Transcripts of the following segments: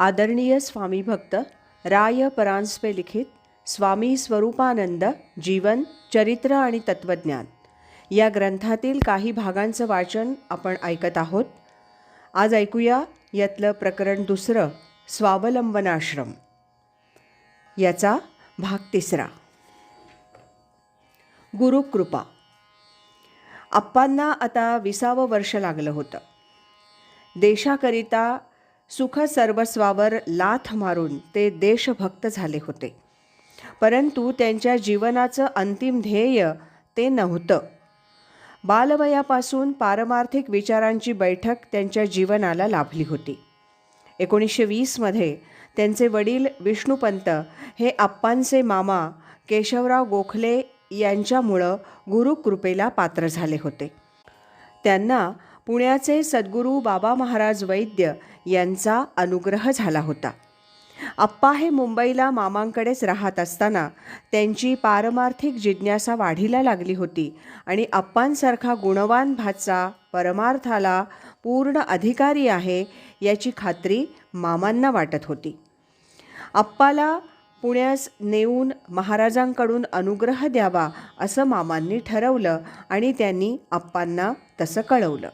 आदरणीय स्वामी भक्त राय परांजपे लिखित स्वामी स्वरूपानंद जीवन चरित्र आणि तत्वज्ञान. या ग्रंथातील काही भागांचं वाचन आपण ऐकत आहोत. आज ऐकूया यातलं प्रकरण दुसरं स्वावलंबनाश्रम. याचा भाग तिसरा. गुरुकृपा. आप्पांना आता विसावं वर्ष लागलं होतं. देशाकरिता सुख सर्वस्वावर लाथ मारून ते देशभक्त झाले होते. परंतु त्यांच्या जीवनाचं अंतिम ध्येय ते नव्हतं. बालवयापासून पारमार्थिक विचारांची बैठक त्यांच्या जीवनाला लाभली होती. एकोणीसशे वीसमध्ये त्यांचे वडील विष्णुपंत हे आप्पांचे मामा केशवराव गोखले यांच्यामुळं गुरुकृपेला पात्र झाले होते. त्यांना पुण्याचे सद्गुरू बाबा महाराज वैद्य यांचा अनुग्रह झाला होता. आप्पा हे मुंबईला मामांकडेच राहत असताना त्यांची पारमार्थिक जिज्ञासा वाढीला लागली होती आणि आप्पांसारखा गुणवान भाचा परमार्थाला पूर्ण अधिकारी आहे याची खात्री मामांना वाटत होती. आप्पाला पुण्यास नेऊन महाराजांकडून अनुग्रह द्यावा असं मामांनी ठरवलं आणि त्यांनी आप्पांना तसं कळवलं.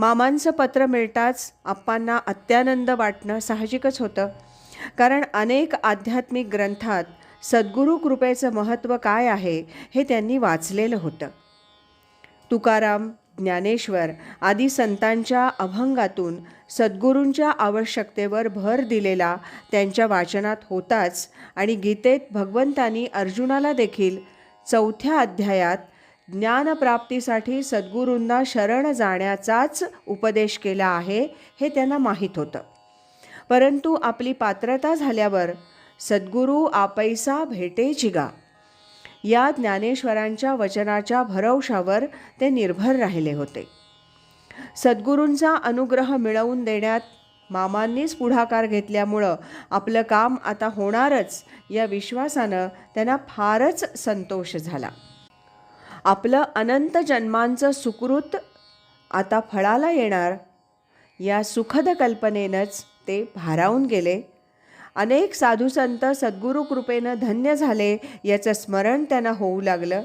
मामांचं पत्र मिळताच आप्पांना अत्यानंद वाटणं साहजिकच होतं. कारण अनेक आध्यात्मिक ग्रंथात सद्गुरू कृपेचं महत्त्व काय आहे हे त्यांनी वाचलेलं होतं. तुकाराम ज्ञानेश्वर आदी संतांच्या अभंगातून सद्गुरूंच्या आवश्यकतेवर भर दिलेला त्यांच्या वाचनात होताच आणि गीतेत भगवंतांनी अर्जुनाला देखील चौथ्या अध्यायात ज्ञानप्राप्तीसाठी सद्गुरूंना शरण जाण्याचाच उपदेश केला आहे हे त्यांना माहीत होतं. परंतु आपली पात्रता झाल्यावर सद्गुरू आपैसा भेटे जिगा. या ज्ञानेश्वरांच्या वचनाच्या भरवशावर ते निर्भर राहिले होते. सद्गुरूंचा अनुग्रह मिळवून देण्यात मामांनीच पुढाकार घेतल्यामुळं आपलं काम आता होणारच या विश्वासानं त्यांना फारच संतोष झाला. आपलं अनंत जन्मांचं सुकृत आता फळाला येणार. या सुखद कल्पनेनंच ते भारावून गेले. अनेक साधूसंत सद्गुरू कृपेनं धन्य झाले याचं स्मरण त्यांना होऊ लागलं.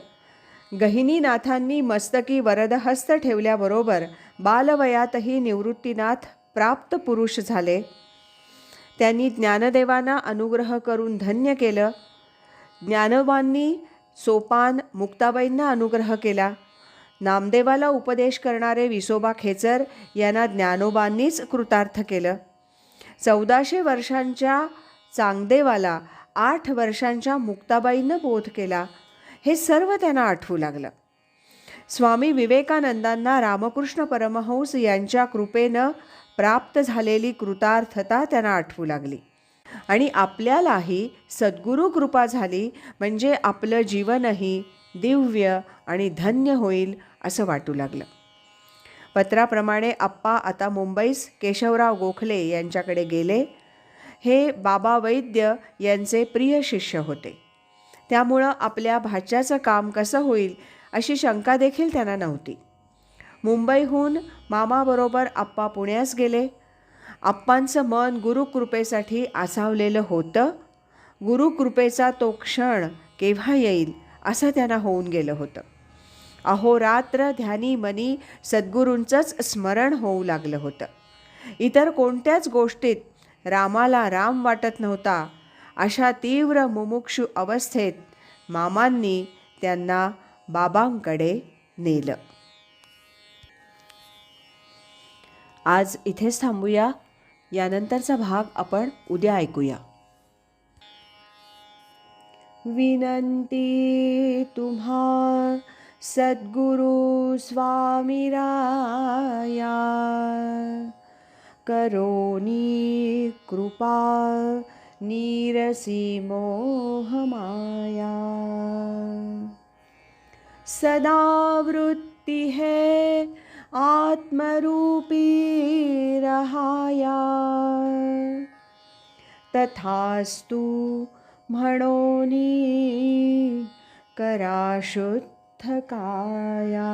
गहिनीनाथांनी मस्तकी वरदहस्त ठेवल्याबरोबर बालवयातही निवृत्तीनाथ प्राप्त पुरुष झाले. त्यांनी ज्ञानदेवांना अनुग्रह करून धन्य केलं. ज्ञानवांनी सोपान मुक्ताबाईंना अनुग्रह केला. नामदेवाला उपदेश करणारे विसोबा खेचर यांना ज्ञानोबांनीच कृतार्थ केलं. चौदाशे वर्षांच्या चांगदेवाला आठ वर्षांच्या मुक्ताबाईंनं बोध केला. हे सर्व त्यांना आठवू लागलं. स्वामी विवेकानंदांना रामकृष्ण परमहंस यांच्या कृपेनं प्राप्त झालेली कृतार्थता त्यांना आठवू लागली. आणि आपल्यालाही सद्गुरू कृपा झाली म्हणजे आपलं जीवनही दिव्य आणि धन्य होईल असं वाटू लागलं. पत्राप्रमाणे आप्पा आता मुंबईस केशवराव गोखले यांच्याकडे गेले. हे बाबा वैद्य यांचे प्रिय शिष्य होते. त्यामुळं आपल्या भाच्याचं काम कसं होईल अशी शंका देखील त्यांना नव्हती. मुंबईहून मामाबरोबर आप्पा पुण्यास गेले. आप्पांचं मन गुरुकृपेसाठी आसावलेलं होतं. गुरुकृपेचा तो क्षण केव्हा येईल असं त्यांना होऊन गेलं होतं. अहोरात्र ध्यानी मनी सद्गुरूंचंच स्मरण होऊ लागलं होतं. इतर कोणत्याच गोष्टीत रामाला राम वाटत नव्हता. अशा तीव्र मुमुक्षू अवस्थेत मामांनी त्यांना बाबांकडे नेलं. आज इथेच थांबूया. यानंतरचा भाग आपण उद्या ऐकूया. विनंती तुम्हा सद्गुरु स्वामी राया करोनी कृपा नीरसी मोहमाया. सदा वृत्ति है आत्मरूपी रहाया. तथास्तु म्हणून करा शुद्ध काया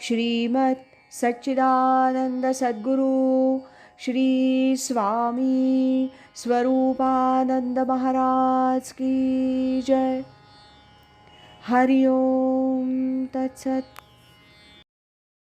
श्रीमत सच्चिदानंद सद्गुरु श्री स्वामी स्वरूपानंद महाराज की जय। हरिओम तत्सत।